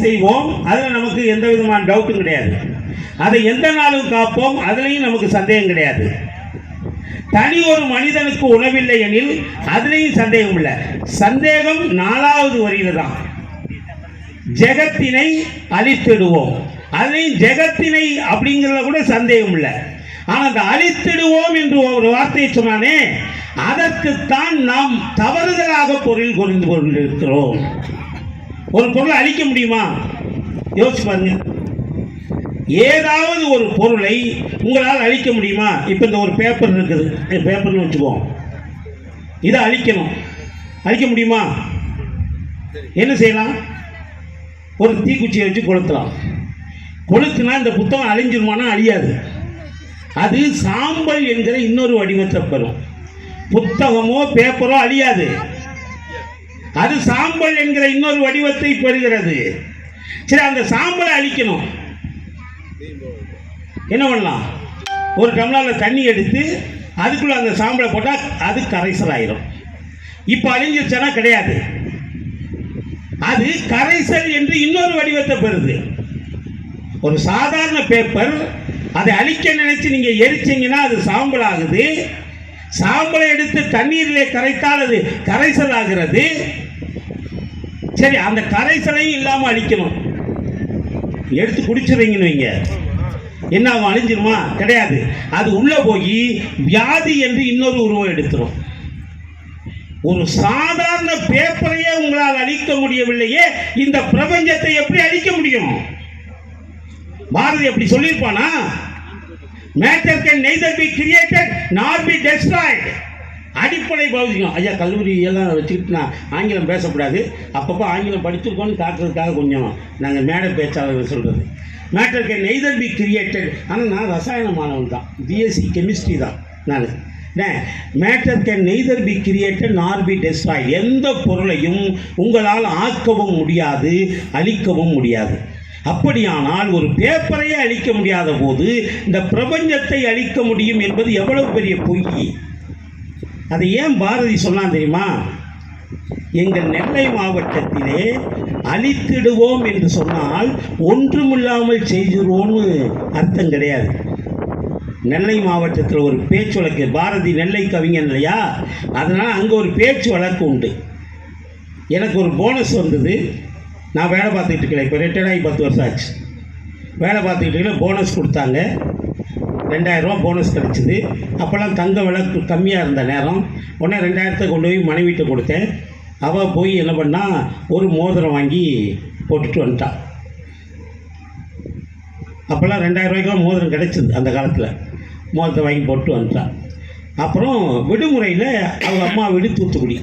செய்வோம். அதில் நமக்கு எந்த விதமான டவுட்டும் கிடையாது. அதை எந்த நாளும் காப்போம். அதுலேயும் நமக்கு சந்தேகம் கிடையாது. தனி ஒரு மனிதனுக்கு உணவில்லை எனில் அதுலேயும் சந்தேகம் இல்லை. சந்தேகம் நாலாவது வரியில தான். ஜெகத்தினை அழித்திடுவோம். அதுலேயும் ஜெகத்தினை அப்படிங்கிறத கூட சந்தேகம் இல்லை. ஆனால் அந்த அழித்திடுவோம் என்று ஒரு வார்த்தையை சொன்னானே அதற்குத்தான் நாம் தவறுதலாக பொருள் புரிந்து கொண்டிருக்கிறோம். ஒரு பொருளை அழிக்க முடியுமா? யோசிச்சு பாருங்க. ஏதாவது ஒரு பொருளை உங்களால் அழிக்க முடியுமா? இப்போ இந்த ஒரு பேப்பர் இருக்குது. பேப்பர்னு வச்சுக்குவோம் இதை அழிக்கணும். அழிக்க முடியுமா? என்ன செய்யலாம்? ஒரு தீக்குச்சியை வச்சு கொளுத்தலாம். கொளுத்துனா இந்த புத்தகம் அழிஞ்சிருமானா? அழியாது. அது சாம்பல் என்கிற இன்னொரு வடிவத்தை பெறும். புத்தகமோ பேப்பரோ அழியாது. அது சாம்பல் என்கிற இன்னொரு வடிவத்தை பெறுகிறது. சரி அந்த சாம்பலை அழிக்கணும். என்ன பண்ணலாம்? ஒரு டம்ளரில் தண்ணி எடுத்து அதுக்குள்ளே அந்த சாம்பலை போட்டால் அது கரைசல் ஆயிரும் இப்போ அழிஞ்சிருச்சனா கிடையாது. அது கரைசல் என்று இன்னொரு வடிவத்தை பெறுது. ஒரு சாதாரண பேப்பர் அதை அழிக்க நினைச்சு நீங்கள் எரிச்சிங்கன்னா அது சாம்பல் ஆகுது சாம்பலை எடுத்து தண்ணீரிலே கரைத்தால் அது கரைசல் ஆகிறது சரி அந்த கரைசலையும் இல்லாமல் அழிக்கணும். எடுத்து குடிச்சிடுறீங்கன்னு வைங்க. என்ன ஆகும் அழிஞ்சிருமா? கிடையாது. அது உள்ளே போய் வியாதி என்று இன்னொரு உருவம் எடுத்துரும். ஒரு சாதாரண பேப்பரையே உங்களால் அழிக்க முடியவில்லையே இந்த பிரபஞ்சத்தை எப்படி அழிக்க முடியும்? பாரதி அப்படி சொல்லியிருப்பானா? Matter can neither be created nor be destroyed அடிப்படை பௌதிகம் ஐயா கல்லூரி எல்லாம் வச்சுக்கிட்டு நான் ஆங்கிலம் பேசக்கூடாது. அப்பப்போ ஆங்கிலம் படிச்சிருக்கோன்னு காட்டுறதுக்காக கொஞ்சம் நாங்கள் மேடை பேச்சாளர்கள் சொல்கிறது matter can neither be created ஆனால் நான் ரசாயன மாணவன் தான் பிஎஸ்சி கெமிஸ்ட்ரி தான் நான். Matter can neither be created nor be destroyed எந்த பொருளையும் உங்களால் ஆக்கவும் முடியாது அழிக்கவும் முடியாது. அப்படியானால் ஒரு பேப்பரையே அழிக்க முடியாத போது இந்த பிரபஞ்சத்தை அழிக்க முடியும் என்பது எவ்வளவு பெரிய பொய்? அதை ஏன் பாரதி சொன்னான் தெரியுமா? எங்கள் நெல்லை மாவட்டத்திலே அழித்திடுவோம் என்று சொன்னால் ஒன்றுமில்லாமல் செய்திருவோம்னு அர்த்தம் கிடையாது. நெல்லை மாவட்டத்தில் ஒரு பேச்சு வழக்கு பாரதி நெல்லை கவிஞன் இல்லையா? அதனால் அங்கே ஒரு பேச்சு வழக்கு உண்டு. எனக்கு ஒரு போனஸ் வந்தது. நான் வேலை பார்த்துக்கிட்டு இருக்கேன். இப்போ ரிட்டையர்ட் ஆகி பத்து வருஷம் ஆச்சு. வேலை பார்த்துக்கிட்டு இருக்கேன் போனஸ் கொடுத்தாங்க. ரெண்டாயிரரூவா போனஸ் கிடச்சிது. அப்போல்லாம் தங்க விலை கம்மியாக இருந்த நேரம். உடனே ரெண்டாயிரத்தை கொண்டு போய் மனைவிட்டு கொடுத்தேன். அவள் போய் என்ன பண்ணா ஒரு மோதிரம் வாங்கி போட்டுட்டு வந்துட்டான் அப்போல்லாம் ரெண்டாயிரம் ரூபாய்க்கு மோதிரம் கிடச்சிது அந்த காலத்தில். மோதிரத்தை வாங்கி போட்டு வந்துட்டான் அப்புறம் விடுமுறையில் அவங்க அம்மா வீடு தூத்துக்குடி.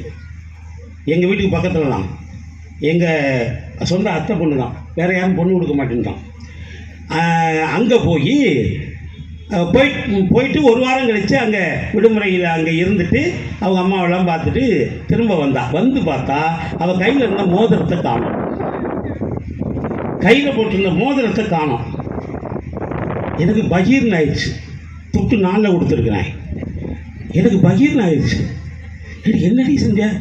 எங்கள் வீட்டுக்கு பக்கத்தில் தான் எங்கள் சொந்த அத்தை பொண்ணு தான் வேறு யாரும் பொண்ணு கொடுக்க மாட்டேன்ட்டான். அங்கே போய் போயிட்டு போயிட்டு ஒரு வாரம் கழித்து அங்கே விடுமுறையில் அங்கே இருந்துட்டு அவங்க அம்மாவெல்லாம் பார்த்துட்டு திரும்ப வந்தா. வந்து பார்த்தா அவள் கையில் இருந்த மோதிரத்தை காணும். கையில் போட்டிருந்த மோதிரத்தை காணும். எனக்கு பகீர்னு ஆயிடுச்சு. துட்டு நாளில் கொடுத்துருக்குறேன். எனக்கு பகீர்னு ஆயிடுச்சு. எனக்கு என்னடி செஞ்ச?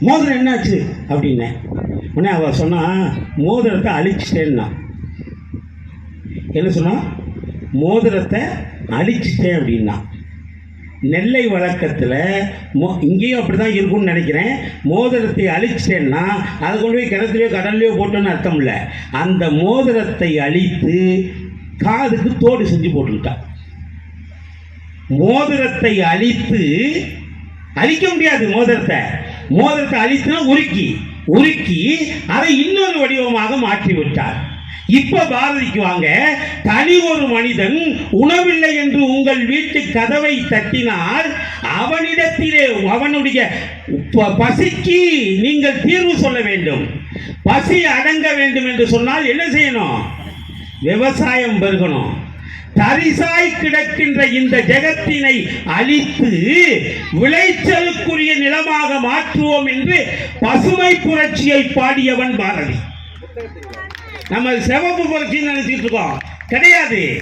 மோதிரம் என்னாச்சு? அப்படின்னேன் உடனே அவள் சொன்னா மோதிரத்தை அழிச்சிட்டேன்னா. என்ன சொன்னால் மோதிரத்தை அழிச்சிட்டேன் அப்படின்னா நெல்லை வழக்கத்தில் மோ இங்கேயும் அப்படி தான் இருக்கும்னு நினைக்கிறேன். மோதிரத்தை அழிச்சிட்டேன்னா அதை கொண்டு போய் கிணத்துலையோ கடல்லையோ போட்டோன்னு அர்த்தம் இல்லை அந்த மோதிரத்தை அழித்து காதுக்கு தோடு செஞ்சு போட்டுக்கிட்டான் மோதிரத்தை அழித்து அழிக்க முடியாது மோதிரத்தை. மோதிரத்தை அழித்துனா உருக்கி உருக்கி அதை இன்னொரு வடிவமாக மாற்றி விட்டார் இப்ப பாரதிக்கு வாங்க தனி ஒரு மனிதன் உணவில்லை என்று உங்கள் வீட்டு கதவை தட்டினால் அவனிடத்திலே அவனுடைய ப- பசிக்கு நீங்கள் தீர்வு சொல்ல வேண்டும். பசி அடங்க வேண்டும் என்று சொன்னால் என்ன செய்யணும்? விவசாயம் பெருகணும். தரிசாய் கிடக்கின்ற இந்த ஜெகத்தினை அழித்து விளைச்சலுக்குரிய நிலமாக மாற்றுவோம் என்று பசுமை புரட்சியை பாடியவன் பாரதி. நம்ம சிவப்பு புரட்சின்னு நினைச்சிட்டு இருக்கோம். கிடையாது.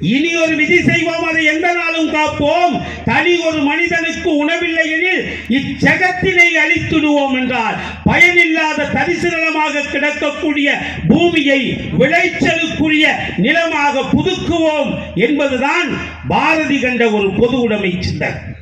இனி ஒரு விதி செய்வோம். அதை எந்த நாளும் காப்போம். தனி ஒரு மனிதனுக்கு உணவில்லை எனில் இச்சகத்தினை அழித்துடுவோம் என்றால் பயனில்லாத தரிசனமாக கிடக்கக்கூடிய பூமியை விளைச்சலுக்குரிய நிலமாக புதுக்குவோம் என்பதுதான் பாரதி கண்ட ஒரு பொது உடைமை சிந்தனை.